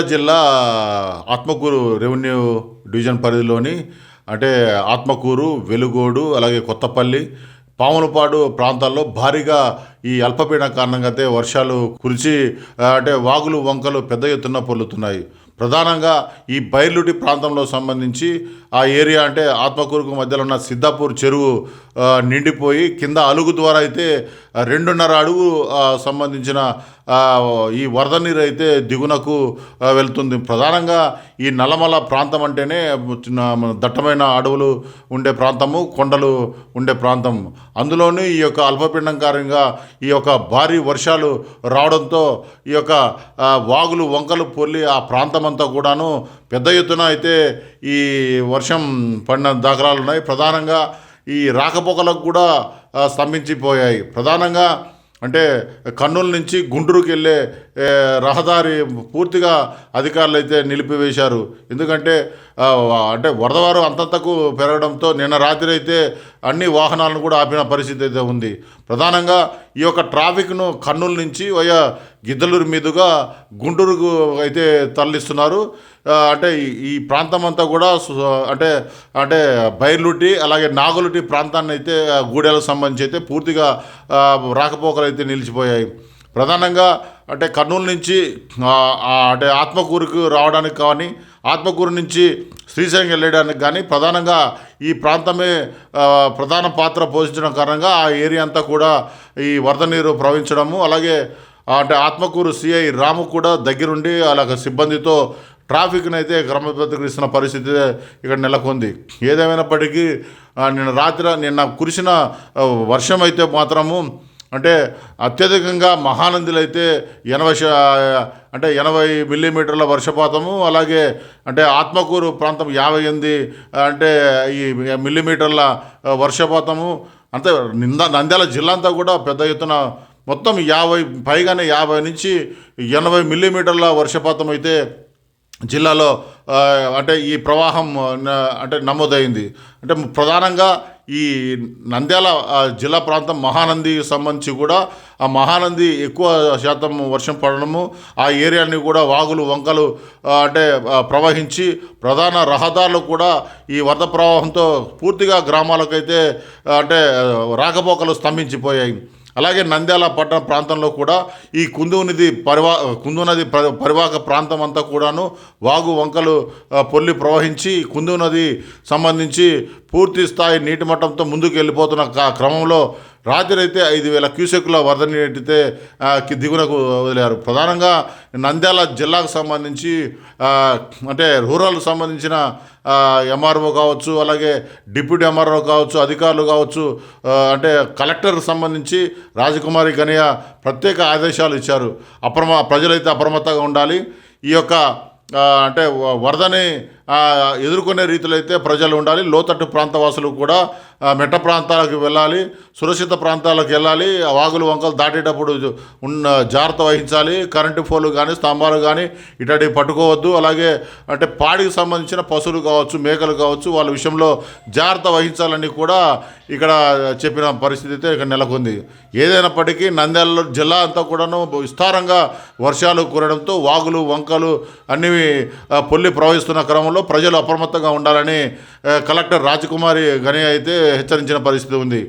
జగిత్యాల జిల్లా Atmakur revenue division పరిధిలోని అంటే ఆత్మకూరు వెలుగోడు అలాగే కొత్తపల్లి పాములపాడు ప్రాంతాల్లో భారీగా ఈ అల్పపీడన కారణంగా అయితే వర్షాలు కురిచి అంటే వాగులు వంకలు పెద్ద ఎత్తున పొల్లుతున్నాయి ప్రధానంగా ఈ బైర్లుటి ప్రాంతంలో సంబంధించి ఆ ఏరియా అంటే ఆత్మకూరుకు మధ్యలో ఉన్న సిద్ధాపూర్ చెరువు నిండిపోయి కింద అలుగు ద్వారా అయితే రెండున్నర అడుగు సంబంధించిన ఈ వరద నీరు అయితే దిగునకు వెళ్తుంది. ప్రధానంగా ఈ నల్లమల ప్రాంతం అంటేనే దట్టమైన అడవులు ఉండే ప్రాంతము కొండలు ఉండే ప్రాంతం. అందులోనూ ఈ యొక్క అల్పపిండం కారణంగా ఈ యొక్క భారీ వర్షాలు రావడంతో ఈ యొక్క వాగులు వంకలు పొల్లి ఆ ప్రాంతమంతా కూడాను పెద్ద ఎత్తున అయితే ఈ వర్షం పడిన దాఖలాలు ఉన్నాయి. ప్రధానంగా ఈ రాకపోకలకు కూడా స్తంభించిపోయాయి. ప్రధానంగా అంటే కర్నూలు నుంచి గుంటూరుకి వెళ్ళే రహదారి పూర్తిగా అధికారులు అయితే నిలిపివేశారు. ఎందుకంటే అంటే వరదవారు అంతంతకు పెరగడంతో నిన్న రాత్రి అయితే అన్ని వాహనాలను కూడా ఆపిన పరిస్థితి అయితే ఉంది. ప్రధానంగా ఈ యొక్క ట్రాఫిక్ను కర్నూలు నుంచి వయా గిద్దలూరు మీదుగా గుంటూరుకు అయితే తరలిస్తున్నారు. అంటే ఈ- ప్రాంతం అంతా కూడా అంటే అంటే బైర్లుటి అలాగే నాగులుటి ప్రాంతాన్ని అయితే గూడెలకు సంబంధించి అయితే పూర్తిగా రాకపోకలు అయితే నిలిచిపోయాయి. ప్రధానంగా అంటే కర్నూలు నుంచి అంటే ఆత్మకూరుకు రావడానికి కానీ ఆత్మకూరు నుంచి శ్రీశైలం వెళ్ళడానికి కానీ ప్రధానంగా ఈ ప్రాంతమే ప్రధాన పాత్ర పోషించడం కారణంగా ఆ ఏరియా అంతా కూడా ఈ వరద నీరు ప్రవహించడము. అలాగే అంటే ఆత్మకూరు సిఐ రాము కూడా దగ్గరుండి అలాగ సిబ్బందితో ట్రాఫిక్ని అయితే క్రమబద్ధీకరిస్తున్న పరిస్థితి ఇక్కడ నెలకొంది. ఏదేమైనప్పటికీ నిన్న రాత్రి నిన్న కురిసిన వర్షం అయితే మాత్రము అంటే అత్యధికంగా మహానందిలో అయితే ఎనభై అంటే ఎనభై మిల్లీమీటర్ల వర్షపాతము అలాగే అంటే ఆత్మకూరు ప్రాంతం యాభై ఎనిమిది అంటే ఈ మిల్లీమీటర్ల వర్షపాతము అంతే నింద నంద్యాల జిల్లా అంతా కూడా పెద్ద ఎత్తున మొత్తం యాభై పైగానే యాభై నుంచి ఎనభై మిల్లీమీటర్ల వర్షపాతం అయితే జిల్లాలో అంటే ఈ ప్రవాహం అంటే నమోదైంది. అంటే ప్రధానంగా ఈ నంద్యాల జిల్లా ప్రాంతం మహానంది సంబంధించి కూడా ఆ మహానంది ఎక్కువ శాతం వర్షం పడడము ఆ ఏరియాని కూడా వాగులు వంకలు అంటే ప్రవహించి ప్రధాన రహదారులు కూడా ఈ వరద ప్రవాహంతో పూర్తిగా గ్రామాలకైతే అంటే రాకపోకలు స్తంభించిపోయాయి. అలాగే నంద్యాల పట్టణ ప్రాంతంలో కూడా ఈ కుందు నది పరివా కుందు నది పరివాహక ప్రాంతం అంతా కూడాను వాగు వంకలు పొల్లి ప్రవహించి కుందు నది సంబంధించి పూర్తి స్థాయి నీటి మట్టంతో ముందుకు వెళ్ళిపోతున్న క- క్రమంలో రాత్రి అయితే ఐదు వేల క్యూసెక్ల వరద నీటితే కి దిగునకు వదిలారు. ప్రధానంగా నంద్యాల జిల్లాకు సంబంధించి అంటే రూరల్ సంబంధించిన ఎంఆర్ఓ కావచ్చు అలాగే డిప్యూటీ ఎంఆర్ఓ కావచ్చు అధికారులు కావచ్చు అంటే కలెక్టర్కు సంబంధించి రాజకుమారి గనియ ప్రత్యేక ఆదేశాలు ఇచ్చారు. అప్రమ ప్రజలైతే అప్రమత్తంగా ఉండాలి. ఈ యొక్క అంటే వరదని ఎదుర్కొనే రీతిలో అయితే ప్రజలు ఉండాలి. లోతట్టు ప్రాంతవాసులు కూడా మెట్ట ప్రాంతాలకు వెళ్ళాలి సురక్షిత ప్రాంతాలకు వెళ్ళాలి వాగులు వంకలు దాటేటప్పుడు ఉన్న జాగ్రత్త వహించాలి. కరెంటు పోలు కానీ స్తంభాలు కానీ ఇటువంటి పట్టుకోవద్దు. అలాగే అంటే పాడికి సంబంధించిన పశువులు కావచ్చు మేకలు కావచ్చు వాళ్ళ విషయంలో జాగ్రత్త వహించాలని కూడా ఇక్కడ చెప్పిన పరిస్థితి అయితే ఇక్కడ నెలకొంది. ఏదైనప్పటికీ నంద్యాల జిల్లా అంతా కూడాను విస్తారంగా వర్షాలు కురడంతో వాగులు వంకలు అన్ని పొల్లి ప్రవహిస్తున్న క్రమంలో ప్రజలు అప్రమత్తంగా ఉండాలని కలెక్టర్ రాజకుమారి గని అయితే హెచ్చరించిన పరిస్థితి ఉంది.